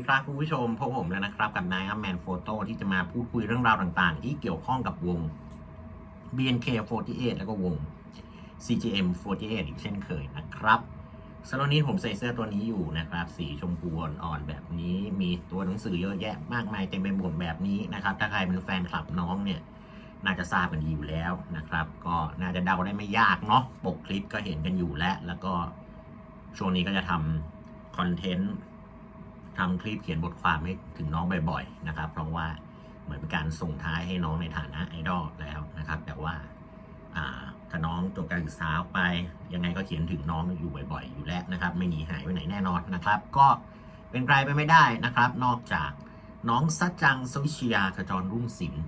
ดีครับคุณผู้ชมพบผมแล้วนะครับ กับนายอัมแมนโฟโต้ที่จะมาพูดคุยเรื่องราวต่างๆ ที่เกี่ยวข้องกับวง BNK48 แล้วก็วง CGM48 อีกเช่นเคยนะครับสำหรับนี้ผมใส่เสื้อตัวนี้อยู่นะครับ สีชมพูอ่อนๆแบบนี้มีตัวหนังสือเยอะแยะมากมายเต็มไปหมดแบบนี้นะครับ ถ้าใครเป็นแฟนคลับน้องเนี่ย น่าจะทราบกันดีอยู่แล้วนะครับ ก็น่าจะเดาได้ไม่ยากเนาะปกคลิปก็เห็นกันอยู่แล้ว แล้วก็ช่วงนี้ก็จะทำคอนเทนต์ ทำคลิปเขียนบทความให้ถึงน้องบ่อยๆนะครับ เพราะว่าเหมือนเป็นการส่งท้ายให้น้องในฐานะไอดอลแล้วนะครับ แต่ว่าถ้าน้องจบการศึกษาไป ยังไงก็เขียนถึงน้องอยู่บ่อยๆ อยู่แล้วนะครับ ไม่หนีหายไปไหนแน่นอนนะครับ ก็เป็นใครไปไม่ได้นะครับ นอกจากน้องซัจจังสวิชยาขจรรุ่งศิลป์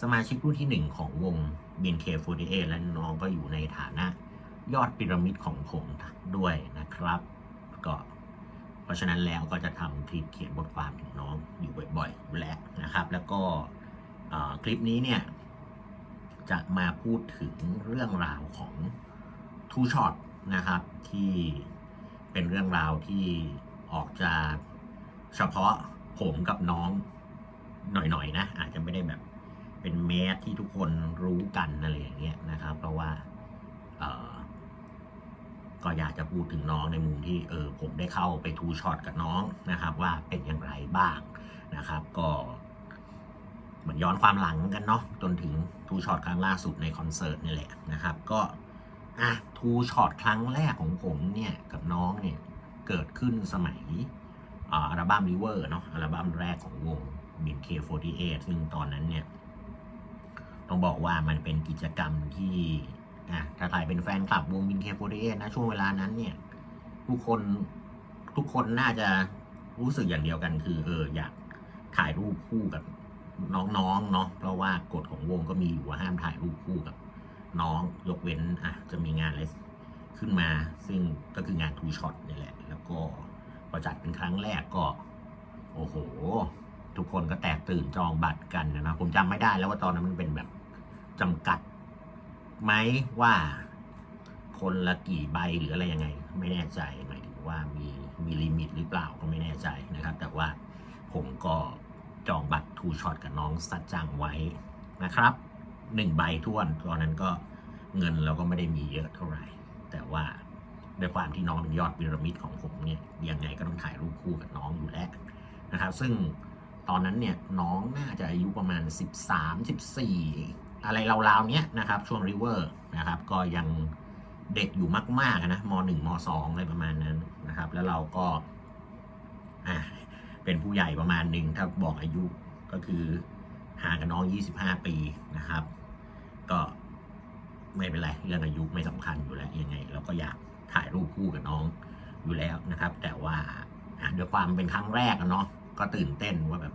สมาชิกรุ่นที่ 1 ของวง BNK48 และน้องก็อยู่ในฐานะยอดพีระมิดของผมด้วยนะครับ ก็ เพราะฉะนั้นแล้วก็จะทำคลิปเขียนบทความถึงน้องอยู่บ่อยๆแล้วนะครับ แล้วก็คลิปนี้เนี่ยจะมาพูดถึงเรื่องราวของทูช็อตนะครับที่เป็นเรื่องราวที่ออกจะเฉพาะผมกับน้องหน่อยๆนะอาจจะไม่ได้แบบเป็นแมสที่ทุกคนรู้กันอะไรอย่างเงี้ยนะครับ เพราะว่า ก็อยากจะพูดถึงน้องในมุมที่เออผมได้เข้าไปทูช็อตกับน้องนะครับ ว่าเป็นอย่างไรบ้างนะครับ ก็เหมือนย้อนความหลังกันเนาะจนถึงทูช็อตครั้งล่าสุดในคอนเสิร์ตนี่แหละนะครับ ก็อะทูช็อตครั้งแรกของผมเนี่ยกับน้องเนี่ยเกิดขึ้นสมัยอัลบั้ม River เนาะอัลบั้มแรกของวง BNK48 ซึ่งตอนนั้นเนี่ยต้องบอกว่ามันเป็นกิจกรรมที่ อะถ้าใครเป็นแฟนคลับวงบินเคโฟเดนะช่วงเวลานั้นเนี่ย ทุกคนทุกคนน่าจะรู้สึกอย่างเดียวกัน คือเอออยากถ่ายรูปคู่กับน้องๆเนาะเพราะว่ากฎของวงก็มีอยู่ว่าห้ามถ่ายรูปคู่กับน้องยกเว้นอะจะมีงานอะไรขึ้นมา ซึ่งก็คืองานทูช็อตนี่แหละ แล้วก็พอจัดเป็นครั้งแรกก็ โอ้โห ทุกคนก็แตกตื่นจองบัตรกันนะผมจำไม่ได้แล้วว่าตอนนั้นมันเป็นแบบจำกัด ไหมว่าคนละกี่ใบหรืออะไรยังไง ไม่แน่ใจหมายถึงว่ามีมีลิมิตหรือเปล่าก็ไม่แน่ใจนะครับ แต่ว่าผมก็จองบัตรทูช็อตกับน้องสัจจังไว้นะครับหนึ่งใบท้วนตอนนั้นก็เงินเราก็ไม่ได้มีเยอะเท่าไหร่ แต่ว่าด้วยความที่น้องเป็นยอดพีระมิดของผมเนี่ยยังไงก็ต้องถ่ายรูปคู่กับน้องอยู่แล้วนะครับ ซึ่งตอนนั้นเนี่ยน้องน่าจะอายุประมาณ 13 14 อะไรราวๆเนี้ยนะครับช่วงริเวอร์นะครับก็ยังเด็กอยู่มาก ๆ นะม .1 ม .2 องอะไรประมาณนั้นนะครับ แล้วเราก็อะเป็นผู้ใหญ่ประมาณหนึ่งถ้าบอกอายุก็คือห่างกับน้อง 25 ปีนะครับ ก็ไม่เป็นไรเรื่องอายุไม่สำคัญอยู่แล้วยังไง เราก็อยากถ่ายรูปคู่กับน้องอยู่แล้วนะครับ แต่ว่าอะด้วยความเป็นครั้งแรกเนาะก็ตื่นเต้นว่าแบบ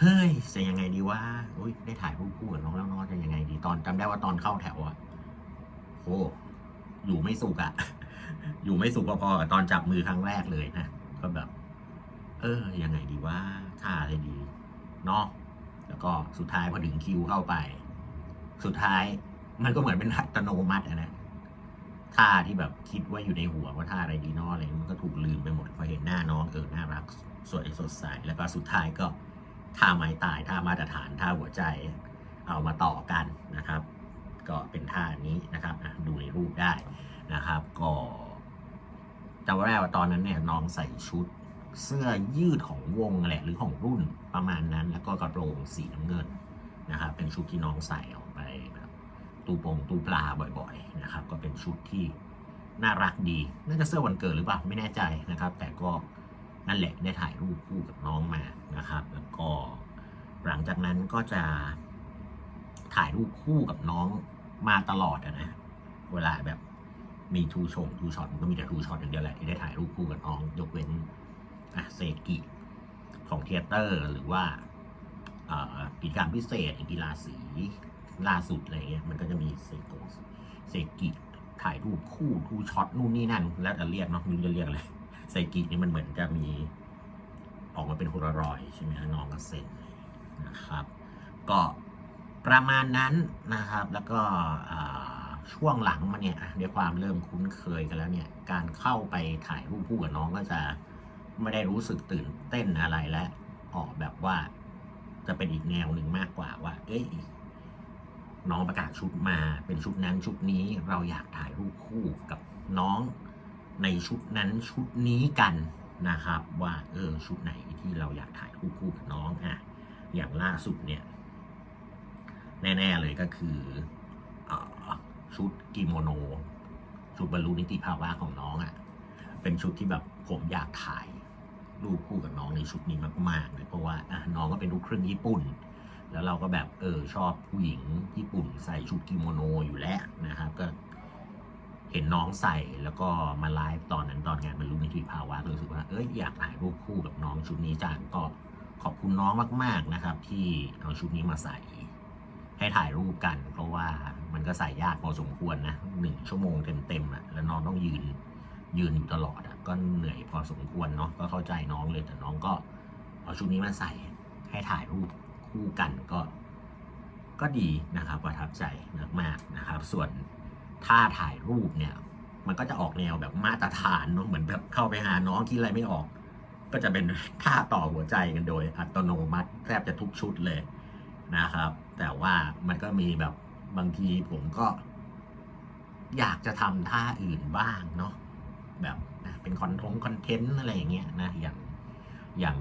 เฮ้ยจะยังไงดีว่าอุ้ยได้ถ่ายรูปคู่กับน้องแล้วน้องจะยังไงดีตอนจำได้ว่าตอนเข้าแถวอะโอ้อยู่ไม่สุกอะอยู่ไม่สุกพอๆกับตอนจับมือครั้งแรกเลยนะก็แบบ เออยังไงดีว่าท่าอะไรดีเนาะแล้วก็สุดท้ายพอถึงคิวเข้าไป สุดท้ายมันก็เหมือนเป็นอัตโนมัตินะท่าที่แบบคิดว่าอยู่ในหัวว่าท่าอะไรดีเนาะอะไรมันก็ถูกลืมไปหมดพอเห็นหน้าน้องเออน่ารักสวยสดใสแล้วก็สุดท้ายก็ ท่าไม้ตายท่ามาตรฐานท่าหัวใจเอามาต่อกันนะครับ ก็เป็นท่านี้นะครับดูในรูปได้นะครับ ก็จำได้ว่าตอนนั้นเนี่ยน้องใส่ชุดเสื้อยืดของวงแหละหรือของรุ่นประมาณนั้น แล้วก็กระโปรงสีน้ำเงินนะครับ เป็นชุดที่น้องใส่ออกไปแบบตูปงตูปลาบ่อยๆนะครับ ก็เป็นชุดที่น่ารักดีน่าจะเสื้อวันเกิดหรือเปล่าไม่แน่ใจนะครับ แต่ก็ นั่นแหละได้ถ่ายรูปคู่กับน้องมานะครับ แล้วก็หลังจากนั้นก็จะถ่ายรูปคู่กับน้องมาตลอดอะนะ เวลาแบบมีทูชงทูช็อตมันก็มีแต่ทูช็อตอย่างเดียวแหละที่ได้ถ่ายรูปคู่กับน้อง ยกเว้นอะเซกิของเทเตอร์หรือว่าเอ่อกิจกรรมพิเศษกีฬาสีล่าสุดอะไรเงี้ยมันก็จะมีเซโกเซกิถ่ายรูปคู่ทูช็อตนู่นนี่นั่น แล้วแต่เรียกเนาะมันจะเรียกอะไร ไซกินี่มันเหมือนจะมีออกมาเป็นโพลารอยใช่ไหมน้องก็เซ็นนะครับ ก็ประมาณนั้นนะครับ แล้วก็ช่วงหลังมาเนี่ยด้วยความเริ่มคุ้นเคยกันแล้วเนี่ย การเข้าไปถ่ายรูปคู่กับน้องก็จะไม่ได้รู้สึกตื่นเต้นอะไรและออกแบบว่าจะเป็นอีกแนวหนึ่งมากกว่าว่า เอ้ยน้องประกาศชุดมาเป็นชุดนั้นชุดนี้เราอยากถ่ายรูปคู่กับน้อง ในชุดนั้นชุดนี้กันนะครับ ว่าเออชุดไหนที่เราอยากถ่ายรูปคู่กับน้องอะอย่างล่าสุดเนี่ย แน่ๆเลยก็คือออชุดกิโมโน ชุดบรรลุนิติภาวะของน้องอะ่ะ เป็นชุดที่แบบผมอยากถ่ายรูปคู่กับน้องในชุดนี้มากๆเลยเพราะว่าอะน้องก็เป็นลูกครึ่งญี่ปุ่น แล้วเราก็แบบเออชอบผู้หญิงญี่ปุ่นใส่ชุดกิโมโนอยู่แล้วนะครับ ก็ เห็นน้องใส่แล้วก็มาไลฟ์ตอนนั้นตอนงานบรรลุนิติภาวะรู้สึกว่าเอ้ยอยากถ่ายรูปคู่กับน้องชุดนี้จังก็ขอบคุณน้องมาก ๆนะครับ ที่เอาชุดนี้มาใส่ ให้ถ่ายรูปกัน เพราะว่ามันก็ใส่ยากพอสมควรนะหนึ่งชั่วโมงเต็มๆอะแล้วน้องต้องยืนยืนอยู่ตลอดอะก็เหนื่อยพอสมควรเนาะก็เข้าใจน้องเลยแต่น้องก็เอาชุดนี้มาใส่ให้ถ่ายรูปคู่กันก็ ก็ดีนะครับประทับใจมากๆนะครับ ส่วน ท่าถ่ายรูปเนี่ย มันก็จะออกแนวแบบมาตรฐานเนาะเหมือนแบบเข้าไปหาน้องคิดอะไรไม่ออก ก็จะเป็นท่าต่อหัวใจกันโดยอัตโนมัติแทบจะทุกชุดเลยนะครับ แต่ว่ามันก็มีแบบบางทีผมก็ อยากจะทำท่าอื่นบ้างเนาะแบบนะเป็นคอนทงคอนเทนต์อะไรอย่างเงี้ยนะอย่างอย่าง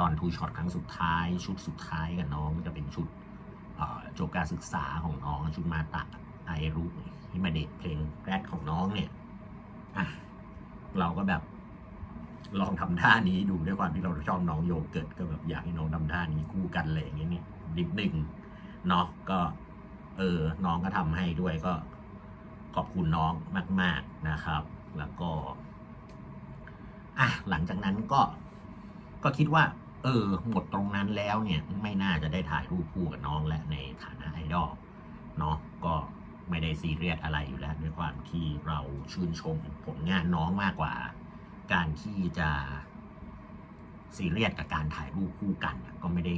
ตอนทูช็อตครั้งสุดท้าย ชุดสุดท้ายกับน้องจะเป็นชุดเอ่อจบการศึกษาของน้องชุดมาตะไอรูป ฮิมาเดะเพลงแรกของน้องเนี่ยเราก็แบบลองทำท่านี้ดูด้วยความที่เราชอบน้องโยเกิร์ตก็แบบอยากให้น้องทำท่านี้คู่กันเลยอย่างเงี้ยนี่นิดหนึ่งเนาะก็ เออ น้องก็ทำให้ด้วยก็ขอบคุณน้องมาก ๆนะครับ แล้วก็อะหลังจากนั้นก็ก็คิดว่า เออ หมดตรงนั้นแล้วเนี่ย ไม่น่าจะได้ถ่ายรูปคู่กับน้องและในฐานะไอดอลเนาะก็ ไม่ได้ซีเรียสอะไรอยู่แล้ว ด้วยความที่เราชื่นชมผลงานน้องมากกว่า การที่จะซีเรียสกับการถ่ายรูปคู่กัน ก็ไม่ได้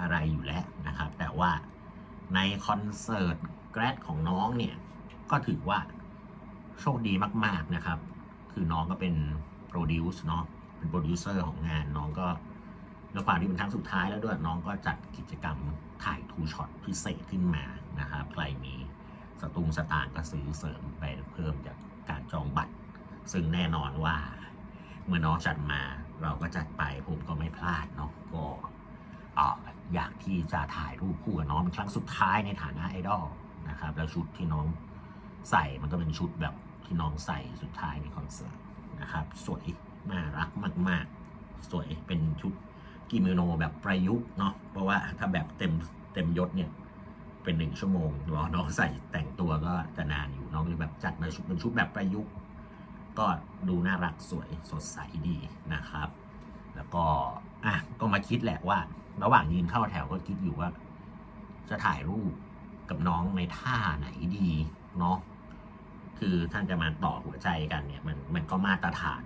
อะไรอยู่แล้วนะครับ แต่ว่าในคอนเสิร์ตแกรดของน้องเนี่ย ก็ถือว่าโชคดีมาก ๆนะครับ คือน้องก็เป็นโปรดิวซ์เนาะเป็นโปรดิวเซอร์ของงานน้องก็ด้วยความที่เป็นครั้งสุดท้ายแล้วด้วยน้องก็จัดกิจกรรมถ่ายทูช็อตพิเศษขึ้นมานะครับใครมี สตุงสตางค์ก็ซื้อเสริมไปเพิ่มจากการจองบัตร ซึ่งแน่นอนว่า เมื่อน้องจัดมาเราก็จัดไปผมก็ไม่พลาดเนาะก็เอ่ออยากที่จะถ่ายรูปคู่กับน้องเป็นครั้งสุดท้ายในฐานะไอดอลนะครับ แล้วชุดที่น้องใส่มันก็เป็นชุดแบบที่น้องใส่สุดท้ายในคอนเสิร์ตนะครับ สวยน่ารักมาก ๆ สวยเป็นชุดกิโมโนแบบประยุกต์เนาะเพราะว่าถ้าแบบเต็มเต็มยศเนี่ย เป็นหนึ่งชั่วโมงรอน้องใส่แต่งตัวก็จะนานอยู่น้องเลยแบบจัดมาชุดเป็นชุดแบบประยุกต์ ก็ดูน่ารักสวยสดใสดีนะครับ แล้วก็อะก็มาคิดแหละว่า ระหว่างยืนเข้าแถวก็คิดอยู่ว่า จะถ่ายรูปกับน้องในท่าไหนดีเนาะคือท่านจะมาต่อหัวใจกันเนี่ยมันมันก็มาตรฐาน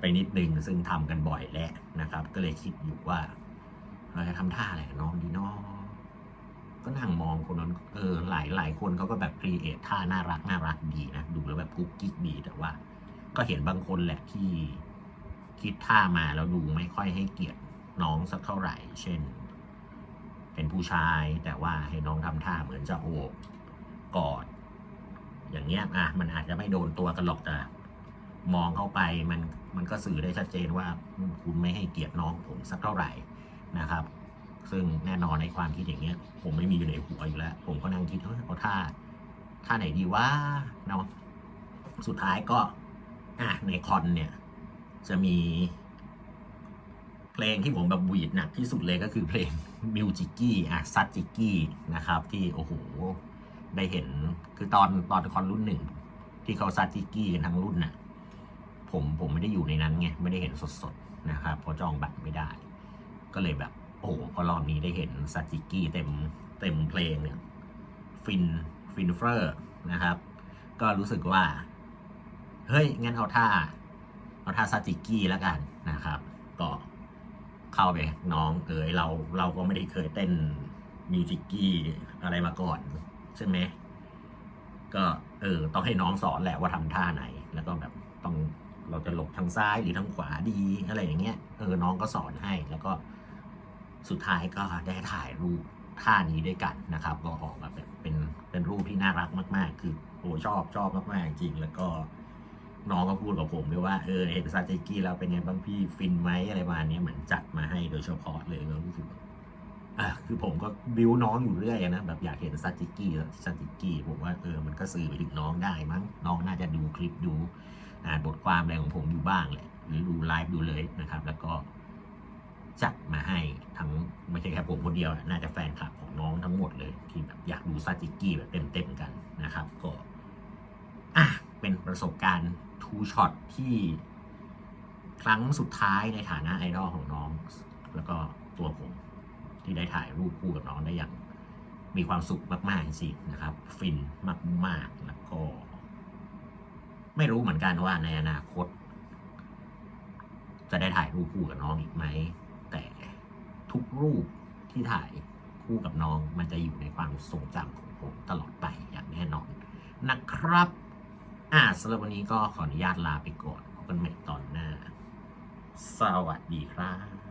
ไปนิดนึงซึ่งทำกันบ่อยแล้วนะครับ ก็เลยคิดอยู่ว่า เราจะทำท่าอะไรกับน้องดีเนาะ ก็นั่งมองคนนั้นเออหลายหลายคนเขาก็แบบครีเอทท่าน่ารักน่ารักดีนะ ดูแล้วแบบกุ๊กกิ๊กดีแต่ว่า ก็เห็นบางคนแหละที่คิดท่ามาแล้วดูไม่ค่อยให้เกียรติน้องสักเท่าไหร่ เช่น เป็นผู้ชายแต่ว่าให้น้องทำท่าเหมือนจะโอบกอด อย่างเงี้ยอะมันอาจจะไม่โดนตัวกันหรอกแต่มองเข้าไปมันมันก็สื่อได้ชัดเจนว่าคุณไม่ให้เกียรติน้องผมสักเท่าไหร่นะครับ ซึ่งแน่นอนในความคิดอย่างเงี้ย ผมไม่มีอยู่ในหัวอยู่แล้ว ผมก็นั่งคิดเฮ้ยเอาท่าท่าไหนดีวะเนาะสุดท้ายก็อะในคอนเนี่ย จะมี เพลงที่ผมแบบหวีดหนักที่สุดเลยก็คือเพลงมิวจิกี้อะซัตจิกี้นะครับ ที่โอ้โหได้เห็นคือตอนตอนคอนรุ่นหนึ่ง ที่เขาซัตจิกี้กันทั้งรุ่นน่ะผมผมไม่ได้อยู่ในนั้นไงไม่ได้เห็นสดๆนะครับเพราะจองบัตรไม่ได้ ก็เลยแบบ โอ้โหพอรอบนี้ได้เห็นซัตจิกี้เต็มเต็มเพลงเนี่ยฟินฟินเฟอร์นะครับ ก็รู้สึกว่า เฮ้ย งั้นเอาท่า เอาท่าซาจิกี้แล้วกันนะครับ ก็เข้าไปน้องเอ๋ยเราเราก็ไม่ได้เคยเต้นมิวจิกี้อะไรมาก่อน ใช่ไหมก็เออต้องให้น้องสอนแหละว่าทำท่าไหน แล้วก็แบบต้องเราจะหลบทางซ้ายหรือทางขวาดีอะไรอย่างเงี้ยเออน้องก็สอนให้แล้วก็ สุดท้ายก็ได้ถ่ายรูปท่านี้ด้วยกันนะครับ ก็ออกมาแบบเป็นเป็นรูปที่น่ารักมาก ๆ คือโอ้ชอบชอบมากๆจริงแล้วก็น้องก็พูดกับผมด้วยว่าเออเห็นซาจิกี้แล้วเป็นไงบ้างพี่ฟินไหมอะไรประมาณนี้เหมือนจัดมาให้โดยเฉพาะเลยก็รู้สึกอะคือผมก็บิวน้องอยู่เรื่อยนะแบบอยากเห็นซาจิกี้ซาจิกี้ผมว่าเออมันก็สื่อไปถึงน้องได้มั้งน้องน่าจะดูคลิปดูอ่านบทความอะไรของผมอยู่บ้างแหละหรือดูไลฟ์ดูเลยนะครับ แล้วก็ จัดมาให้ทั้งไม่ใช่แค่ผมคนเดียว น่าจะแฟนคลับของน้องทั้งหมดเลย ที่แบบอยากดูซาจิกี้แบบเต็มๆกันนะครับ ก็อะเป็นประสบการณ์ทูช็อตที่ครั้งสุดท้ายในฐานะไอดอลของน้อง แล้วก็ตัวผมที่ได้ถ่ายรูปคู่กับน้องได้อย่างมีความสุขมาก ๆ จริงๆนะครับ ฟินมาก ๆ แล้วก็ ไม่รู้เหมือนกันว่าในอนาคต จะได้ถ่ายรูปคู่กับน้องอีกไหม ทุกรูปที่ถ่ายคู่กับน้องมันจะอยู่ในความทรงจำของผมตลอดไปอย่างแน่นอนนะครับอ่าสำหรับวันนี้ก็ขออนุญาตลาไปก่อนพบกันใหม่ตอนหน้า สวัสดีครับ